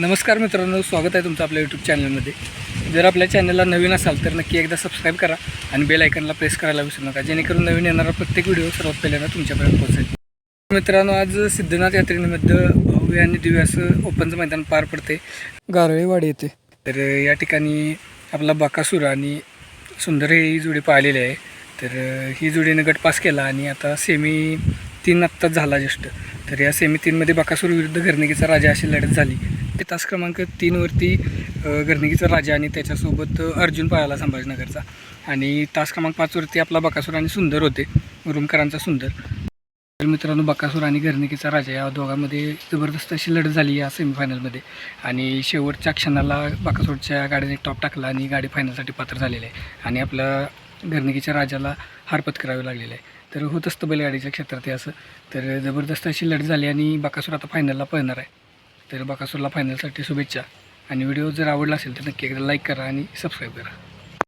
नमस्कार मित्रांनो स्वागत आहे तुमचं आपल्या यूट्यूब चॅनलमध्ये जर आपल्या चॅनलला नवीन असाल तर नक्की एकदा सबस्क्राईब करा आणि बेल आयकनला प्रेस करायला विसरू नका जेणेकरून नवीन येणारा प्रत्येक व्हिडिओ सर्वात पहिल्यांदा तुमच्यापर्यंत पोहोचेल. मित्रांनो आज सिद्धनाथ यात्रेनिमित्त भव्य आणि दिव्य असं ओपनचं मैदान पार पडते गारळेवाडी येते तर या ठिकाणी आपला बकासूर आणि सुंदर ही जोडी पाहिलेली आहे. तर ही जोडीने गट पास केला आणि आता सेमी तीन आत्ताच झाला जस्ट तर या सेमी तीनमध्ये बकासूर विरुद्ध घरनिकीचा राजा अशी लढत झाली. तास क्रमांक तीनवरती अ, राजा आणि त्याच्यासोबत अर्जुन पळाला संभाजीनगरचा. आणि तास क्रमांक पाचवरती आपला बकासूर आणि सुंदर होते रुमकरांचा सुंदर. तर मित्रांनो बकासूर आणि घरनिकीचा राजा या दोघांमध्ये जबरदस्त अशी लढत झाली या सेमीफायनलमध्ये आणि शेवटच्या क्षणाला बकासूरच्या गाडीने टॉप टाकला आणि गाडी फायनलसाठी पात्र झालेली आहे. आणि आपल्या घरनिकीच्या राजाला हार पत्करावी लागलेलं आहे. तर होत असतं बैलगाडीच्या क्षेत्रात हे असं. तर जबरदस्त अशी लढत झाली आणि बकासूर आता फायनलला पळणार आहे. तर बकासूरला फायनलसाठी शुभेच्छा. आणि व्हिडिओ जर आवडला असेल तर नक्की एकदा लाईक करा आणि सबस्क्राईब करा.